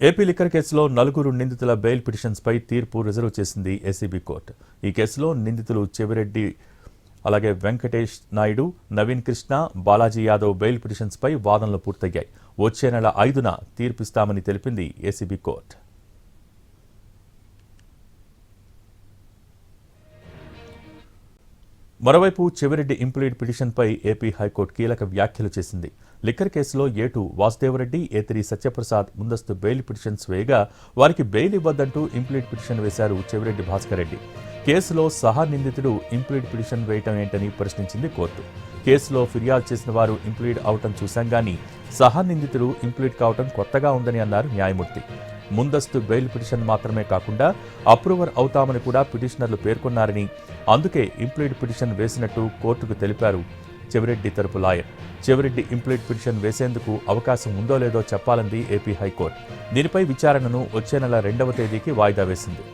AP liquor కేసులో నలుగురు నిందితుల బెయిల్ పిటిషన్స్పై తీర్పు రిజర్వ్ చేసింది ఏసీబీ కోర్టు. ఈ కేసులో నిందితులు చెవిరెడ్డి అలాగే వెంకటేష్ నాయుడు నవీన్ కృష్ణ బాలాజీ యాదవ్ బెయిల్ పిటిషన్స్పై వాదనలు పూర్తయ్యాయి. వచ్చే నెల ఐదున తీర్పిస్తామని తెలిపింది ఏసీబీ కోర్టు. మరోవైపు చెవిరెడ్డి ఇంప్లీడ్ పిటిషన్పై ఏపీ హైకోర్టు కీలక వ్యాఖ్యలు చేసింది. లిక్కర్ కేసులో ఏటు వాసుదేవరెడ్డి ఏతిరి సత్యప్రసాద్ ముందస్తు బెయిల్ పిటిషన్స్ వేయగా వారికి బెయిల్ ఇవ్వద్దంటూ ఇంప్లీడ్ పిటిషన్ వేశారు చెవిరెడ్డి భాస్కర్ రెడ్డి. కేసులో సహా నిందితుడు ఇంప్లీడ్ పిటిషన్ వేయటం ఏంటని ప్రశ్నించింది కోర్టు. కేసులో ఫిర్యాదు చేసిన వారు ఇంప్లీడ్ అవటం చూశాం గానీ సహా నిందితుడు ఇంప్లీడ్ కావటం కొత్తగా ఉందని అన్నారు న్యాయమూర్తి. ముందస్తు బెయిల్ పిటిషన్ మాత్రమే కాకుండా అప్రూవర్ అవుతామని కూడా పిటిషనర్లు పేర్కొన్నారని అందుకే ఇంప్లీడ్ పిటిషన్ వేసినట్టు కోర్టుకు తెలిపారు. చెవిరెడ్డి తరపు లాయర్. చెవిరెడ్డి ఇంప్లీడ్ పిటిషన్ వేసేందుకు అవకాశం ఉందో లేదో చెప్పాలంది ఏపీ హైకోర్టు. దీనిపై విచారణను వచ్చే నెల రెండవ తేదీకి వాయిదా వేసింది.